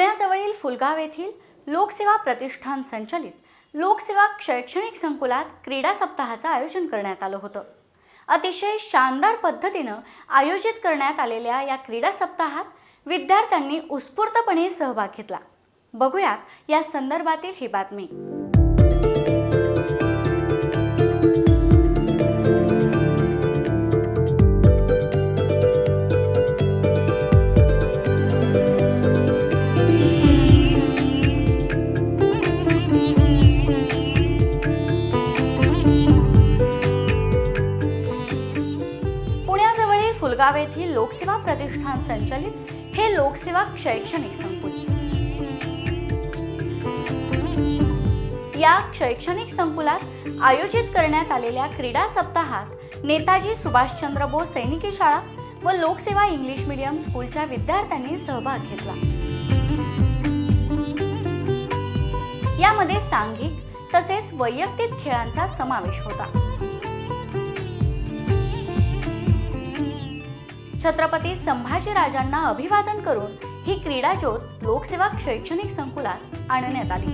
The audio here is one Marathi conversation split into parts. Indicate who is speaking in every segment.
Speaker 1: पुण्याजवळील फुलगाव येथील लोकसेवा प्रतिष्ठान संचलित लोकसेवा शैक्षणिक संकुलात क्रीडा सप्ताहाचं आयोजन करण्यात आलं होतं. अतिशय शानदार पद्धतीनं आयोजित करण्यात आलेल्या या क्रीडा सप्ताहात विद्यार्थ्यांनी उत्स्फूर्तपणे सहभाग घेतला. बघूयात या संदर्भातील ही बातमी. पुण्याजवळील येथील लोकसेवा प्रतिष्ठान संचलित हे लोकसेवा शैक्षणिक संकुल. या शैक्षणिक संकुलात आयोजित करण्यात आलेल्या क्रीडा सप्ताहात नेताजी सुभाषचंद्र बोस सैनिकी शाळा व लोकसेवा इंग्लिश मीडियम स्कूलच्या विद्यार्थ्यांनी सहभाग घेतला. यामध्ये सांघिक तसेच वैयक्तिक खेळांचा समावेश होता. छत्रपती संभाजीराजांना अभिवादन करून ही क्रीडा ज्योत लोकसेवा शैक्षणिक संकुलात आणण्यात आली.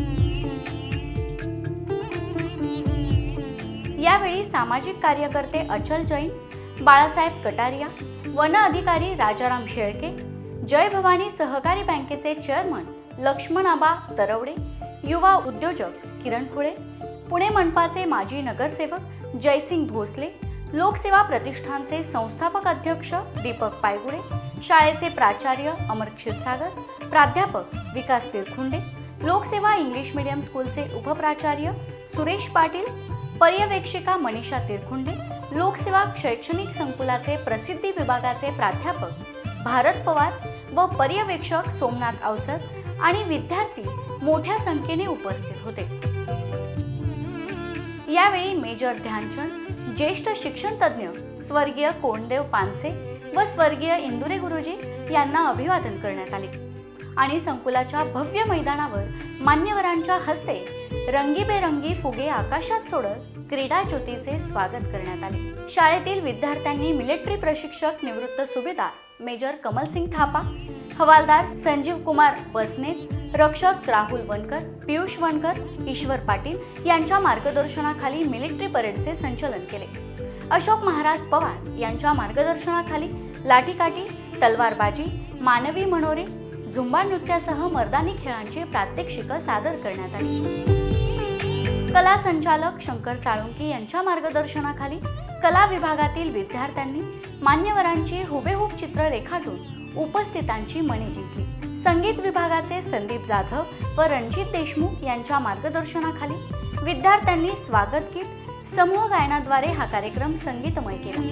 Speaker 1: यावेळी सामाजिक कार्यकर्ते अचल जैन बाळासाहेब कटारिया वन अधिकारी राजाराम शेळके जय भवानी सहकारी बँकेचे चेअरमन लक्ष्मणाबा तरवडे युवा उद्योजक किरण खुळे पुणे मनपाचे माजी नगरसेवक जयसिंग भोसले लोकसेवा प्रतिष्ठानचे संस्थापक अध्यक्ष दीपक पायगुडे शाळेचे प्राचार्य अमर क्षीरसागर प्राध्यापक विकास तिरखुंडे लोकसेवा इंग्लिश मीडियम स्कूलचे उपप्राचार्य सुरेश पाटील पर्यवेक्षिका मनीषा तिरखुंडे लोकसेवा शैक्षणिक संकुलाचे प्रसिद्धी विभागाचे प्राध्यापक भारत पवार व पर्यवेक्षक सोमनाथ अवचर आणि विद्यार्थी मोठ्या संख्येने उपस्थित होते. यावेळी मेजर ध्यानचंद ज्येष्ठ शिक्षण तज्ज्ञ स्वर्गीय कोंडदेव पानसे व स्वर्गीय इंदुरे गुरुजी यांना अभिवादन करण्यात आले. आणि संकुलाच्या भव्य मैदानावर मान्यवरांच्या हस्ते रंगीबेरंगी फुगे आकाशात सोडत क्रीडा ज्योतीचे स्वागत करण्यात आले. शाळेतील विद्यार्थ्यांनी मिलिटरी प्रशिक्षक निवृत्त सुभेदार मेजर कमलसिंग थापा हवालदार संजीव कुमार बसने रक्षक राहुल वनकर पियुष वनकर ईश्वर पाटील यांच्या मार्गदर्शनाखाली मिलिटरी परेडचे संचलन केले. अशोक महाराज पवार यांच्या मार्गदर्शनाखाली लाठीकाठी तलवारबाजी मानवी मनोरे झुंबा नृत्यासह मर्दानी खेळांची प्रात्यक्षिकं सादर करण्यात आली. कला संचालक शंकर साळुंकी यांच्या मार्गदर्शनाखाली कला विभागातील विद्यार्थ्यांनी मान्यवरांची हुबेहूब चित्र रेखाटून उपस्थितांची मने जिंकली. संगीत विभागाचे संदीप जाधव व रणजित देशमुख यांच्या मार्गदर्शनाखाली विद्यार्थ्यांनी स्वागत गीत समूह गायनाद्वारे हा कार्यक्रम संगीतमय केला.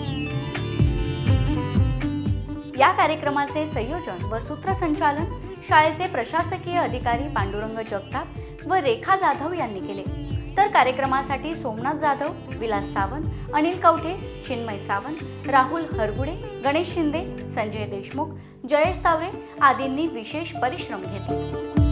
Speaker 1: या कार्यक्रमाचे संयोजन व सूत्रसंचालन शाळेचे प्रशासकीय अधिकारी पांडुरंग जगताप व रेखा जाधव यांनी केले. तर कार्यक्रमासाठी सोमनाथ जाधव विलास सावंत अनिल कवठे चिन्मय सावंत राहुल हरगुडे गणेश शिंदे संजय देशमुख जयेश तावरे आदींनी विशेष परिश्रम घेतले.